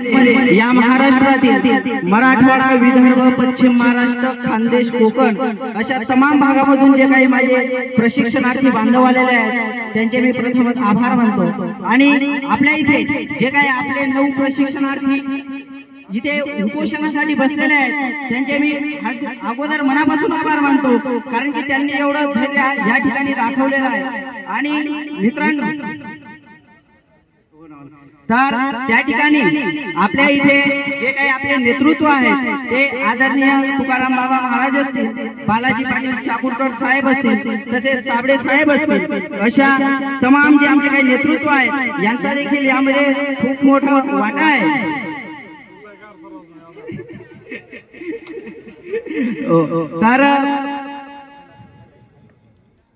या महाराष्ट्रातील मराठवाडा विदर्भ पश्चिम महाराष्ट्र खानदेश कोकण अशा तमाम भागामधून जे काही माझे प्रशिक्षणार्थी बांधव आलेले आहेत त्यांचे मी प्रथमच आभार मानतो. आणि आपल्या इथे जे काही आपले नऊ प्रशिक्षणार्थी इथे उपोषणासाठी बसलेले आहेत त्यांचे मी अगोदर मनापासून आभार मानतो कारण की त्यांनी एवढं धैर्य या ठिकाणी दाखवलेलं आहे. आणि मित्रांनो तर त्या ठिकाणी आपल्या इथे जे काही आपले नेतृत्व आहे ते आदरणीय तुकाराम बाबा महाराज असतील बालाजी पाटील चाकूरकर साहेब असतील तसेच साबडे साहेब असतील अशा तमाम जे आमचे काही नेतृत्व आहे यांचा देखील यामध्ये खूप मोठा वाटा आहे. तर हा,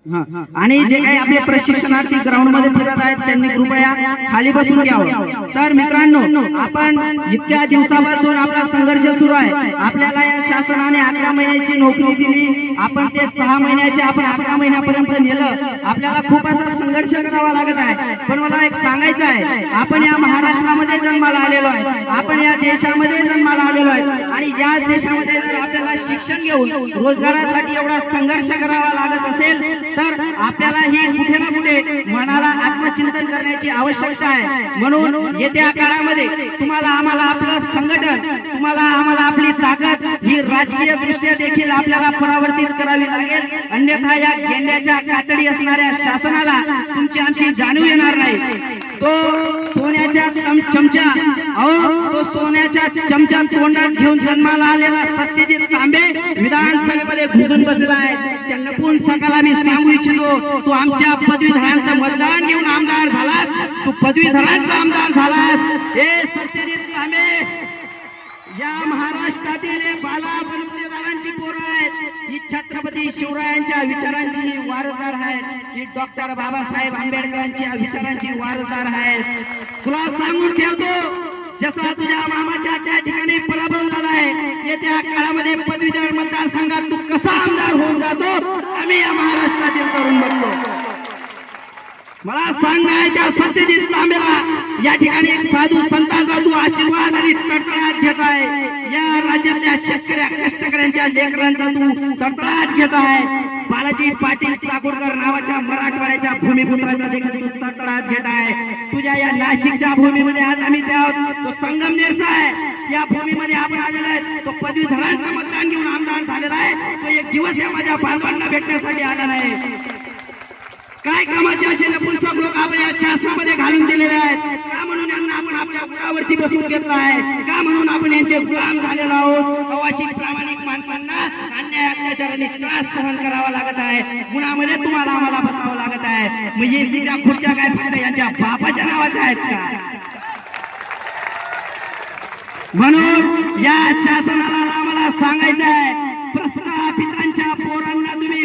आणि जे काही आपले प्रशिक्षणार्थी ग्राउंडमध्ये फिरत आहेत त्यांनी कृपया खाली बसून घ्यावं. तर मित्रांनो आपण इतक्या दिवसापासून आपला संघर्ष सुरू आहे. आपल्याला या शासनाने अकरा महिन्याची नोकरी दिली. आपण ते सहा महिन्याचे आपण अकरा महिन्यापर्यंत नेलं. आपल्याला खूप असा संघर्ष करावा लागत आहे. पण मला एक सांगायचं आहे. आपण या महाराष्ट्रामध्ये जन्माला आलेलो आहे. आपण या देशामध्ये जन्माला आलेलो आहे. आणि या देशामध्ये जर आपल्याला शिक्षण घेऊन रोजगारासाठी एवढा संघर्ष करावा लागत असेल तर आपल्याला ही कुठे ना कुठे मनाला आत्मचिंतन करण्याची आवश्यकता आहे. म्हणून येत्या काळामध्ये तुम्हाला आम्हाला आपलं संघटन तुम्हाला आम्हाला आपली ताकद ही राजकीय दृष्ट्या देखील आपल्याला परावर्तित करावी लागेल. अन्यथा या गेंड्याच्या कातडी असणाऱ्या शासनाला तुमची आमची जाणीव येणार नाही. तो सोन्याच्या चमचा. अहो तो सोन्याच्या चमचा तोंडात घेऊन जन्माला आलेला सत्यजित तांबे विधानसभेमध्ये घुसून बसला आहे त्यांना कोण सकाळला मी सांगू इच्छितो? तू आमच्या पदवीधरांचं मतदान घेऊन आमदार झालास. तू पदवीधरांचा आमदार झालास. हे सत्य या महाराष्ट्रातील बाला बलुतेदारांची पोरं आहेत. ही छत्रपती शिवरायांच्या विचारांची वारसदार आहेत. ही डॉक्टर बाबासाहेब आंबेडकरांच्या विचारांची वारसदार आहेत. तुला सांगून ठेवतो जसा तुझ्या मामाच्या त्या ठिकाणी पराभव झालाय येत्या काळामध्ये पदवीधर मतदारसंघात तू कसा आमदार होऊन जातो आम्ही या महाराष्ट्रातील तरुण बघतो मला सांग आहे त्या सत्यजित तांबेला या ठिकाणी एक साधू संतांचा तू आशीर्वाद आणि तडतडाट घेत आहे. या राज्यातल्या शेतकऱ्या कष्टकऱ्यांच्या लेकरांचा तू तडतडाट घेत आहे. बालाजी पाटील चाकूरकर नावाच्या मराठवाड्याच्या भूमिपुत्राचा देखील तू तडतडाट घेत आहे. तुझ्या या नाशिकच्या भूमीमध्ये आज आम्ही त्या आहोत. तो संगमनेरचा आहे. या भूमीमध्ये आपण आलेलो आहे तो पदवीधरांचं मतदान घेऊन आमदार झालेला आहे. तो एक दिवस या माझ्या बांधवांना भेटण्यासाठी आलेला आहे. काय कामाचे असे नपुंसक लोक आपण या शासनामध्ये घालून दिलेले आहेत? का म्हणून यांना आपण आपल्या गुळावरती बसून घेतला आहे? का म्हणून आपण यांचे गुलाम झालेलो आहोत? अवाशी प्रामाणिक माणसांना अन्याय अत्याचाराने त्रास सहन करावा लागत आहे. गुणामध्ये तुम्हाला आम्हाला बसावं लागत आहे. म्हणजे एसीच्या खुर्च्या काय फक्त यांच्या बापाच्या नावाच्या आहेत का? म्हणून या शासनाला आम्हाला सांगायचं आहे प्रस्थापितांच्या पोरांना तुम्ही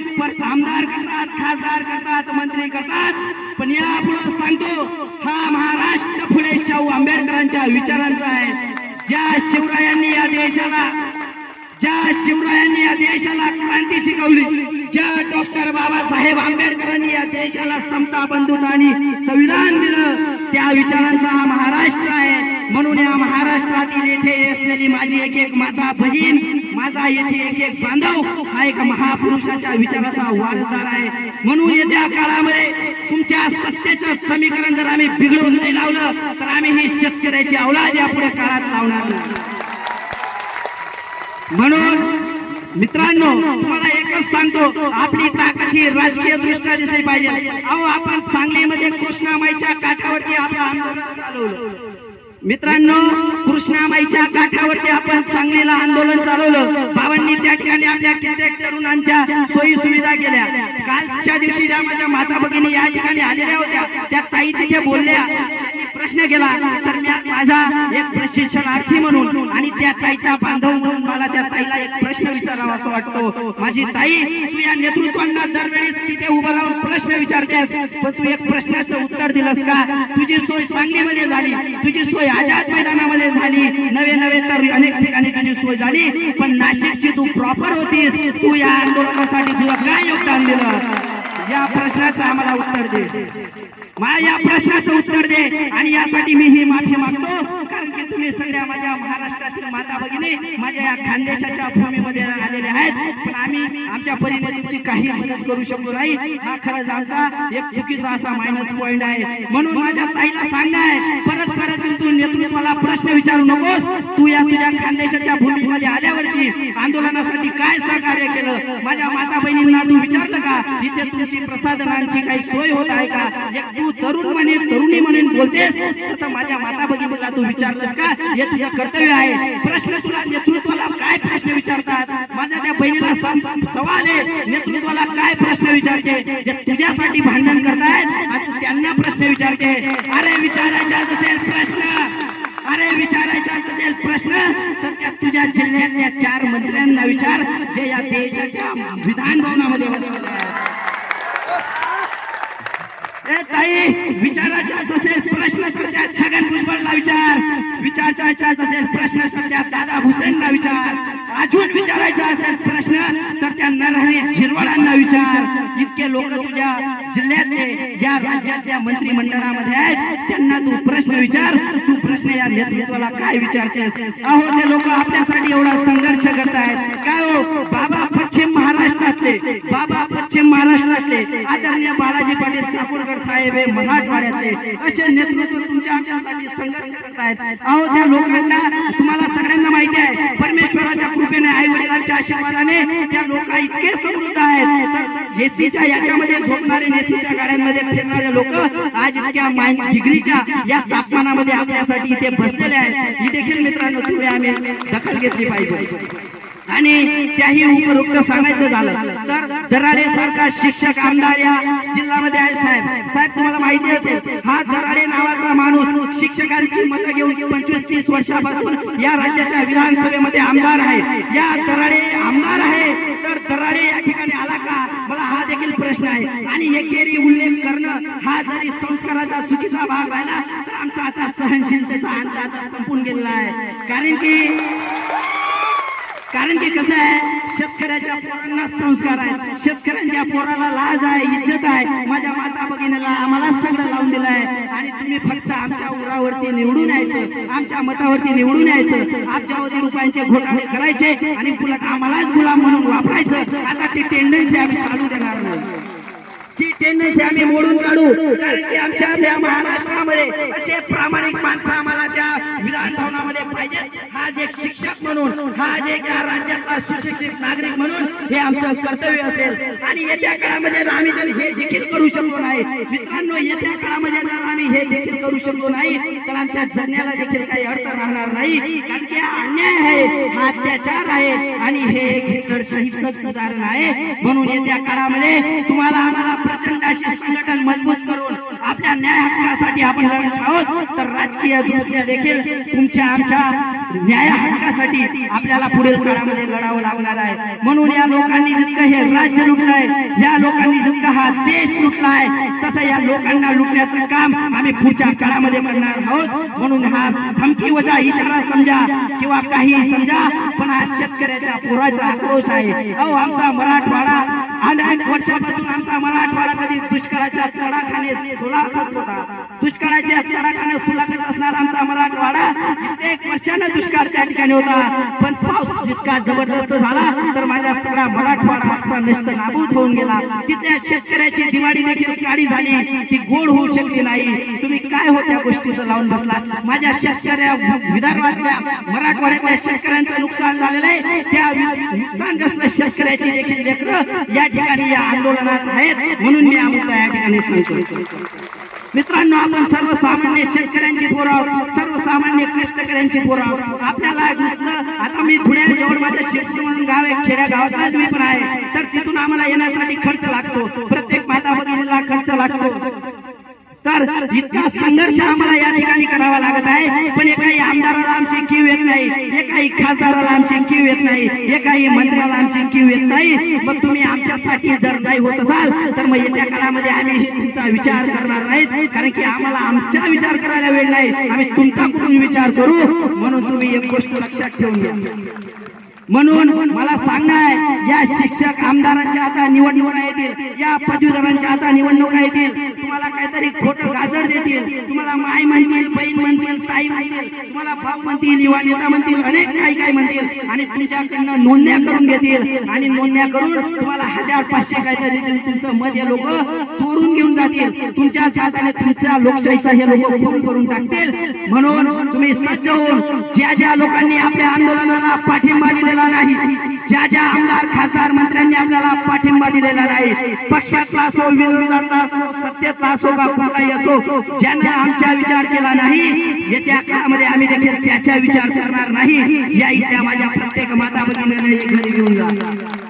आमदार करतात खासदार करतात मंत्री करतात. पण यापुढे सांगतो हा महाराष्ट्र फुले शाहू आंबेडकरांच्या विचारांचा आहे. ज्या शिवरायांनी या देशाला ज्या शिवरायांनी या देशाला क्रांती शिकवली ज्या डॉक्टर बाबासाहेब आंबेडकरांनी या देशाला समता बंधुता आणि संविधान दिलं त्या विचारांचा हा महाराष्ट्र आहे. म्हणून या महाराष्ट्रातील येथे असलेली माझी एक एक माता बहीण माझा येथे एक एक बांधव हा एक महापुरुषाच्या विचाराचा वारसदार आहे. म्हणून येत्या काळामध्ये तुमच्या सत्तेचं समीकरण जर आम्ही बिघडून नाही लावलं तर आम्ही ही शेतकऱ्याची अवलाद यापुढे काळात लावणार म्हणून मित्रांनो तुम्हाला एकच सांगतो आपली ताकद ही राजकीय दृष्ट्या दिसली पाहिजे. अहो आपण सांगलीमध्ये कृष्णामाईच्या काठावरती आपलं आंदोलन चालवलं. मित्रांनो कृष्णामाईच्या काठावरती आपण सांगलीला आंदोलन चालवलं. बाबांनी त्या ठिकाणी आपल्या कित्येक तरुणांच्या सोयी सुविधा केल्या. कालच्या दिवशी ज्या माझ्या माता भगिनी या ठिकाणी आलेल्या होत्या त्या ताई तिथे बोलल्या प्रश्न केला तर मी माझा एक प्रशिक्षणार्थी म्हणून आणि त्या ताईचा बांधव म्हणून मला त्या ताईला एक प्रश्न विचारावा असं वाटतो. माझी ताई तू या नेतृत्वांना दरवेळेस तिथे उभं राहून प्रश्न विचारतेस पण तू एक प्रश्नाचं उत्तर दिलंस का? तुझी सोय सांगलीमध्ये झाली तुझी सोय आझाद मैदानामध्ये झाली नवे नवे तर अनेक ठिकाणी तुझी सोय झाली पण नाशिकची तू प्रॉपर होतीस तू या आंदोलनासाठी तुझं काय योगदान दिलं? या प्रश्नाचं आम्हाला उत्तर दे. माझ्या या प्रश्नाचं उत्तर दे आणि यासाठी मी ही माफी मागतो. तुम्ही सगळ्या माझ्या महाराष्ट्रातील माता भगिनी माझ्या या खानदेशाच्या भूमीमध्ये आलेले आहेत. पण आम्ही आमच्या परीने तुमची काही मदत करू शकलो नाही. हा खरंच आमचा एक चुकीचा असा मायनस पॉइंट आहे. म्हणून माझ्या ताईला सांगणार परत परत तू नेतृत्वाला प्रश्न विचारू नकोस. तू या तुझ्या खानदेशाच्या भूमीमध्ये आल्यावरती आंदोलनासाठी काय सहकार्य केलं? माझ्या माता बहिणींना तू विचारलं का? इथे तुमची प्रसाधनांची काही सोय होत आहे का? एक तू तरुण म्हणे तरुणी म्हणून बोलतेस. तसं माझ्या माता भगिनीला तू विचारलंस का? हे तुझं कर्तव्य आहे. प्रश्न तुला नेतृत्वाला काय प्रश्न विचारतात? माझ्या त्या बहिणीला सवाल आहे. नेतृत्वाला काय प्रश्न विचारते? जे तुझ्यासाठी भांडण करतायत आणि तू त्यांना प्रश्न विचारते. अरे विचारायचा असेल प्रश्न. अरे विचारायचा असेल प्रश्न तर त्या तुझ्या जिल्ह्यातल्या चार मंत्र्यांना विचार जे या देशाच्या विधान भवनामध्ये बसलेले आहेत ए ताई विचारायचा असेल प्रश्न तर छगन भुजबळला विचार. विचारायचा असेल प्रश्न तर दादा भुसेनला विचार. अजून विचारायचा असेल प्रश्न तर त्या नरहरी झिरवळांना विचार. इतके लोक तुझ्या जिल्ह्यातले या राज्यातल्या मंत्रिमंडळामध्ये आहेत त्यांना तू प्रश्न विचार. तू प्रश्न या नेतृत्वाला काय विचारतेस? अहो ते लोक आपल्यासाठी एवढा संघर्ष करत आहेत काय हो? बाबा पश्चिम महाराष्ट्रातले बाबा पश्चिम महाराष्ट्रातले आदरणीय बालाजी पाटील चाकूरकर साहेब हे मराठवाड्यातले असे नेतृत्व तुमच्या आमच्यासाठी संघर्ष आहेत अहो त्या लोकांना तुम्हाला सगळ्यांना माहिती आहे परमेश्वराच्या कृपेने आई वडिलांच्या आशीर्वादाने त्या लोक इतके समृद्ध आहेत. तर एसीच्या याच्यामध्ये झोपणारे एसीच्या गाड्यांमध्ये फिरणारे लोक आज इतक्या माइन डिग्रीच्या या तापमानामध्ये आपल्यासाठी इथे बसलेले आहेत. ही देखील मित्रांनो तुम्ही आम्ही दखल घेतली पाहिजे. आणि त्याही उपरोक्त सांगायचं झालं तर दराडे सारखा शिक्षक आमदार या जिल्ह्यामध्ये आहे साहेब. साहेब तुम्हाला माहिती असेल हा दराडे नावाचा माणूस शिक्षकांची मतं घेऊन पंचवीस तीस वर्षापासून या राज्याच्या विधानसभेमध्ये आमदार आहे. या दराडे आमदार आहे. तर दराडे या ठिकाणी आला का? मला हा देखील प्रश्न आहे. आणि एकेरी उल्लेख करणं हा जरी संस्काराचा चुकीचा भाग राहिला तर आमचा आता सहनशीलतेचा अंत आता संपून गेलेला आहे. कारण की कारण की कसं आहे शेतकऱ्याच्या पोरांना संस्कार आहे. शेतकऱ्यांच्या पोराला लाज आहे इज्जत आहे. माझ्या माता भगिनीला आम्हाला सगळं लावून दिलं आहे. आणि तुम्ही फक्त आमच्या उरावरती निवडून यायचं आमच्या मतावरती निवडून यायचं. आमच्यावरती रुपयांचे घोटाळे करायचे आणि पुलट आम्हालाच गुलाम म्हणून वापरायचं. आता ती टेंडन्सी आम्ही चालू देणार नाही. टेंडन्सी आम्ही मोडून काढू. कारण की आमच्या आपल्या महाराष्ट्रामध्ये असे प्रामाणिक माणसं आम्हाला त्या विधान भवनामध्ये पाहिजे हा जे एक शिक्षक म्हणून हा जे या राज्यातला सुशिक्षित नागरिक म्हणून हे आमचं कर्तव्य असेल. आणि येत्या काळामध्ये आम्ही जर हे देखील करू शकलो नाही मित्रांनो येत्या काळामध्ये जर आम्ही हे देखील करू शकलो नाही तर आमच्या जगण्याला देखील काही अर्थ राहणार नाही. कारण की हा अन्याय आहे हा अत्याचार आहे आणि हे एक हिटलरशाहीचं उदाहरण आहे. म्हणून येत्या काळामध्ये तुम्हाला आम्हाला प्रचार असे संघटन मजबूत करून आपल्या न्याय हक्कासाठी आपण लढत आहोत तर राजकीय दृष्ट्या देखील तुमच्या आमच्या न्याय हक्कासाठी आपल्याला पुढील काळामध्ये लढावं लागणार आहे. म्हणून या लोकांनी जितकं हे राज्य लुटलंय या लोकांनी जितका हा देश लुटलाय तसं या लोकांना लुटण्याचं काम आम्ही पुढच्या काळामध्ये करणार आहोत. म्हणून हा धमकी वजा इशारा समजा किंवा काही समजा पण हा शेतकऱ्याच्या पुराचा आक्रोश आहे. अहो आमचा मराठवाडा अनेक वर्षापासून आमचा मराठवाडा कधी दुष्काळाच्या तडाखाने सुलाखत होता. दुष्काळाच्या तडाखाने सुलाखत असणार आमचा मराठवाडा कित्येक वर्षानं दुष्काळ त्या ठिकाणी होता. पण पाऊस इतका जबरदस्त झाला तर माझा सगळ्या मराठवाडा नष्ट नाबूद होऊन गेला. तिथल्या शेतकऱ्याची दिवाळी देखील काळी झाली. ती गोड होऊ शकली नाही. तुम्ही काय होत्या गोष्टीचं लावून बसलात? माझ्या शेतकऱ्या विदर्भातल्या मराठवाड्यातल्या शेतकऱ्यांचं नुकसान झालेलं आहे. त्या नुकसानग्रस्त शेतकऱ्याची देखील लेकर या ठिकाणी या आंदोलनात आहेत. म्हणून मी हा या ठिकाणी सांगतो. मित्रांनो आपण सर्वसामान्य शेतकऱ्यांची पोराव सर्वसामान्य कष्टकऱ्यांची पोराव आपल्याला दिसलं. आता मी धुळ्या जवळ माझ्या शिरपूर म्हणून गाव आहे खेड्या गावातलाच मी पण आहे. तर तिथून आम्हाला येण्यासाठी खर्च लागतो. प्रत्येक माता भगिनीला खर्च लागतो. तर इतका संघर्ष आम्हाला या ठिकाणी करावा लागत आहे. पण एकाही आमदाराला आमची किव येत नाही. एकाही खासदाराला आमची किव येत नाही. एकाही मंत्र्याला आमची किव येत नाही. मग तुम्ही आमच्यासाठी जर नाही होत असाल तर मग येत्या काळामध्ये आम्ही तुमचा विचार करणार नाहीत. कारण की आम्हाला आमचा विचार करायला वेळ नाही. आम्ही तुमचा कुठून विचार करू? म्हणून तुम्ही एक गोष्ट लक्षात ठेवून घ्या. म्हणून मला सांगणार या शिक्षक आमदारांच्या आता निवडणुका येतील या पदवीधरांच्या आता निवडणुका येतील. तुम्हाला काहीतरी खोटं गाजर देतील तुम्हाला माय म्हणतील बहीण म्हणतील ताई म्हणतील तुम्हाला भाऊ म्हणतील युवा नेता म्हणतील अनेक काही काही म्हणतील आणि तुमच्याकडनं नोंदण्या करून घेतील. आणि नोंदण्या करून तुम्हाला हजार पाचशे काहीतरी देतील तुमचं मत हे लोक चोरून घेऊन जातील. तुमच्या हाताने तुमच्या लोकशाहीचा हे लोक खून करून टाकतील. म्हणून तुम्ही सज्ज होऊन ज्या ज्या लोकांनी आपल्या आंदोलनाला पाठिंबा दिलेला नाही ज्या ज्या आमदार खासदार आपल्याला पाठिंबा दिलेला नाही. पक्षातला असो विरोधातला असो सत्तेतला असो का कुठलाही असो ज्याने आमचा विचार केला नाही येत्या काळामध्ये आम्ही देखील त्याचा विचार करणार नाही. या इथल्या माझ्या प्रत्येक माता भगिनीने घरी घेऊन जा.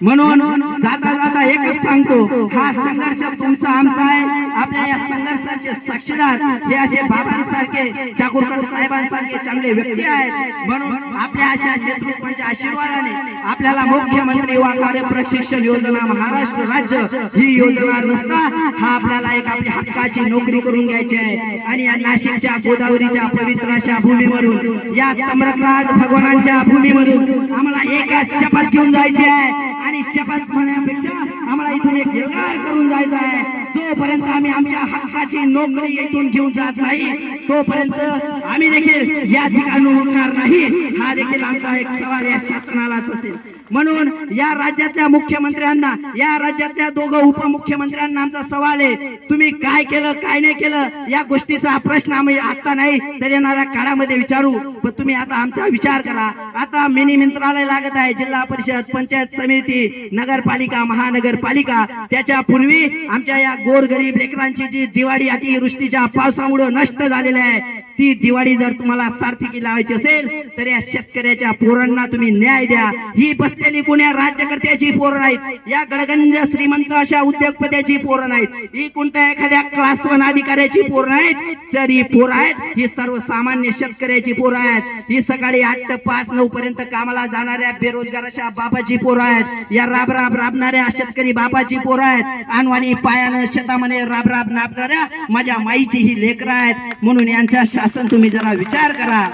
म्हणून जाता जाता एकच सांगतो हा संघर्ष तुमचा आमचा आहे. आपल्या या संघर्षाचे साक्षीदार हे असे बाबांसारखे चाकूरकर साहेबांसारखे चांगले व्यक्ती आहेत. म्हणून आपल्या अशा नेतृत्वाच्या आशीर्वादाने आपल्याला मुख्यमंत्री वा कार्य प्रशिक्षण योजना महाराष्ट्र राज्य ही योजना नसता हा आपल्याला एक आपली हक्काची नोकरी करून घ्यायची आहे. आणि या नाशिकच्या गोदावरीच्या पवित्र अशा भूमीवरून या तम्रकराज भगवानांच्या भूमीमधून आम्हाला एकाच शपथ घेऊन जायची आहे. आणि शपथ म्हणण्यापेक्षा आम्हाला इथून एक एल्गार करून जायचं आहे. जोपर्यंत आम्ही आमच्या हक्काची नोकरी इथून घेऊन जात नाही तोपर्यंत आम्ही देखील या ठिकाणी उठणार नाही. हा देखील आमचा एक सवाल या शासनालाच असेल. म्हणून या राज्यातल्या मुख्यमंत्र्यांना या राज्यातल्या दोघं उपमुख्यमंत्र्यांना आमचा सवाल आहे तुम्ही काय केलं काय नाही केलं या गोष्टीचा प्रश्न आम्ही आता नाही तर येणाऱ्या काळामध्ये विचारू. पण तुम्ही आता आमचा विचार करा. आता मिनी मंत्रालय लागत आहे जिल्हा परिषद पंचायत समिती नगरपालिका महानगरपालिका. त्याच्या पूर्वी आमच्या या गोरगरीब लेकरांची जी दिवाळी अतिवृष्टीच्या पावसामुळे नष्ट झालेली आहे ती दिवाळी जर तुम्हाला सार्थकी लावायची असेल तर या शेतकऱ्याच्या पोरांना तुम्ही न्याय द्या. ही बसलेली कुण्या राज्यकर्त्याची पोरं नाहीत. या गडगंज श्रीमंत अशा उद्योगपत्याची पोरं नाहीत. ही कोणत्या एखाद्या क्लास वन अधिकाऱ्याची पोरं नाहीत? तर ही पोरं आहेत ही सर्वसामान्य शेतकऱ्याची पोरं आहेत. ही सकाळी आठ ते पाच नऊ पर्यंत कामाला जाणाऱ्या बेरोजगाराच्या बापाची पोरं आहेत. या राब राब राबणाऱ्या शेतकरी बापाची पोरं आहेत. आणवानी पायानं शेतामध्ये राब राब नाबणाऱ्या माझ्या माईची ही लेकरं आहेत. म्हणून यांचा शासन तुम्ही जरा विचार करा.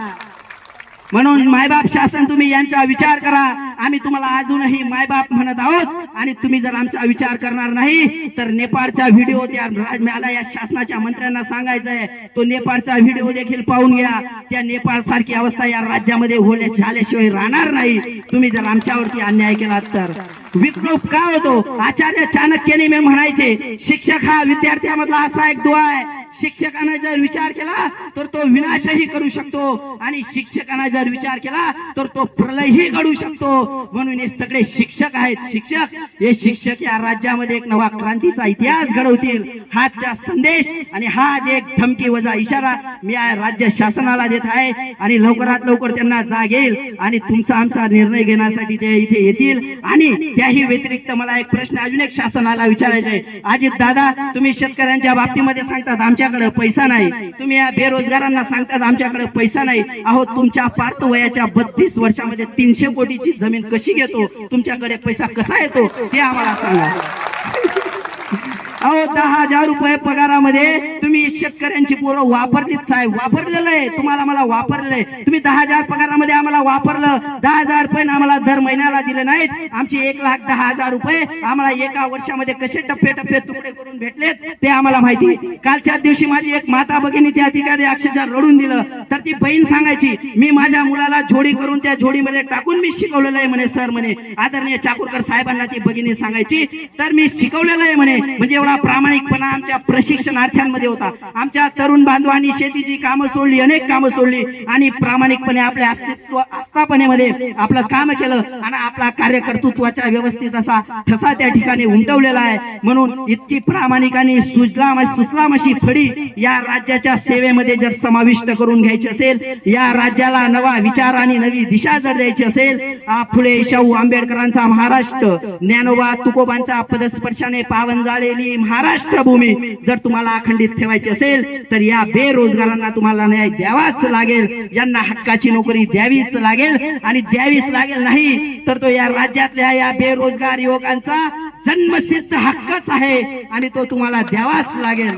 म्हणून मायबाप शासन तुम्ही यांचा विचार करा. आम्ही तुम्हाला अजूनही मायबाप म्हणत आहोत. आणि तुम्ही जर आमचा विचार करणार नाही तर नेपाळचा व्हिडिओ त्या मला या शासनाच्या मंत्र्यांना सांगायचा आहे तो नेपाळचा व्हिडिओ देखील पाहून घ्या. त्या नेपाळ सारखी अवस्था या राज्यामध्ये होण्या झाल्याशिवाय राहणार नाही. तुम्ही जर आमच्यावरती अन्याय केला तर. विक्रोप का होतो आचार्य चाणक्याने मी म्हणायचे शिक्षक हा विद्यार्थ्यामधला असा एक दुआ आहे. शिक्षकांना जर विचार केला तर तो विनाशही करू शकतो. आणि शिक्षकानं जर विचार केला तर तो प्रलयही घडू शकतो. म्हणून हे सगळे शिक्षक आहेत. शिक्षक हे शिक्षक या राज्यामध्ये एक नवा क्रांतीचा इतिहास घडवतील. हाचा संदेश आणि हा जे एक धमकी वजा इशारा मी या राज्य शासनाला देत आहे. आणि लवकरात लवकर त्यांना जाग येईल आणि तुमचा आमचा निर्णय घेण्यासाठी ते इथे येतील. आणि त्याही व्यतिरिक्त मला एक प्रश्न अजून एक शासनाला विचारायचा आहे. अजित दादा तुम्ही शेतकऱ्यांच्या बाबतीमध्ये सांगतात आमच्या आमच्याकडे पैसा नाही. तुम्ही या बेरोजगारांना सांगतात आमच्याकडे पैसा नाही. अहो तुमच्या पार्थ वयाच्या बत्तीस वर्षामध्ये तीनशे कोटीची जमीन कशी घेतो? तुमच्याकडे पैसा कसा येतो? ते आम्हाला सांगा. अहो दहा हजार रुपये पगारामध्ये तुम्ही शेतकऱ्यांची पोरं वापरलीच साहेब वापरलेलं आहे. तुम्हाला मला वापरलेलं आहे तुम्ही दहा हजार पगारामध्ये आम्हाला वापरलं. दहा हजार रुपये आम्हाला दर महिन्याला दिले नाहीत. आमचे एक लाख दहा हजार रुपये आम्हाला एका वर्षामध्ये कसे टप्पे टप्पे तुकडे करून भेटलेत ते आम्हाला माहिती कालच्या दिवशी माझी एक माता भगिनी त्या ठिकाणी अक्षरशः रडून दिलं. तर ती बहीण सांगायची मी माझ्या मुलाला जोडी करून त्या जोडीमध्ये टाकून मी शिकवलेलं आहे म्हणे सर म्हणे आदरणीय चाकूरकर साहेबांना ती भगिनी सांगायची तर मी शिकवलेलं आहे म्हणे म्हणजे एवढा प्रामाणिकपणा आमच्या प्रशिक्षणार्थ्यांमध्ये होता. आमच्या तरुण बांधवांनी शेतीची कामं सोडली अनेक कामं सोडली आणि प्रामाणिकपणे आपल्या अस्तित्व आस्थापनेमध्ये आपलं काम केलं आणि आपला कार्यकर्तृत्वाच्या व्यवस्थित असा ठसा त्या ठिकाणी उमटवलेला आहे. म्हणून इतकी प्रामाणिक आणि सुजलाम सुचलाम अशी फडी या राज्याच्या सेवेमध्ये जर समाविष्ट करून घ्यायची असेल या राज्याला नवा विचार आणि नवी दिशा जर द्यायची असेल फुले शाहू आंबेडकरांचा महाराष्ट्र ज्ञानोबा तुकोबांचा पदस्पर्शाने पावन झालेली महाराष्ट्र भूमी जर तुम्हाला अखंडित ठेवायची असेल तर या बेरोजगारांना तुम्हाला न्याय द्यावाच लागेल यांना हक्काची नोकरी द्यावीच लागेल आणि द्यावीच लागेल नाही तर तो या राज्यातल्या या बेरोजगार युवकांचा जन्मसिद्ध हक्कच आहे आणि तो तुम्हाला द्यावाच लागेल.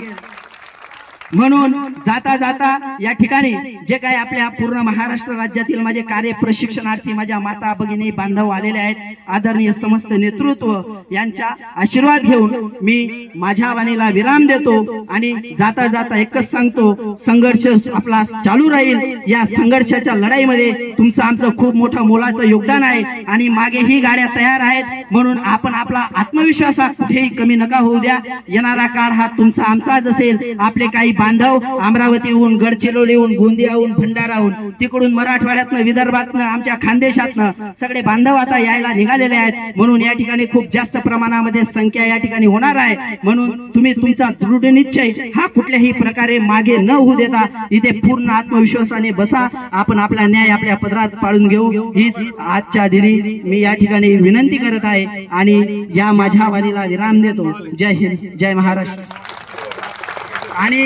म्हणून जाता जाता या ठिकाणी जे काही आपल्या पूर्ण महाराष्ट्र राज्यातील माझे कार्य प्रशिक्षणार्थी माझ्या माता भगिनी बांधव आलेले आहेत आदरणीय समस्त नेतृत्व यांच्या आशीर्वाद घेऊन मी माझ्या वाणीला विराम देतो आणि जाता जाता एकच सांगतो संघर्ष आपला चालू राहील. या संघर्षाच्या लढाईमध्ये तुमचं आमचं खूप मोठं मोलाचं योगदान आहे आणि मागे ही गाड्या तयार आहेत. म्हणून आपण आपला आत्मविश्वास कुठेही कमी नका होऊ द्या. येणारा काळ हा तुमचा आमचाच असेल. आपले काही बांधव अमरावतीहून गडचिरोलीहून गोंदियाहून भंडाराहून तिकडून मराठवाड्यातनं विदर्भातनं आमच्या खानदेशातनं सगळे बांधव आता यायला निघालेले आहेत. म्हणून या ठिकाणी खूप जास्त प्रमाणामध्ये संख्या या ठिकाणी होणार आहे. म्हणून तुम्ही तुमचा दृढ निश्चय हा कुठल्याही प्रकारे मागे न होऊ देता इथे पूर्ण आत्मविश्वासाने बसा. आपण आपला न्याय आपल्या पदरात पाळून घेऊ. हीच आजच्या दिनी मी या ठिकाणी विनंती करत आहे आणि या माझ्या वाणीला विराम देतो. जय हिंद जय महाराष्ट्र. आणि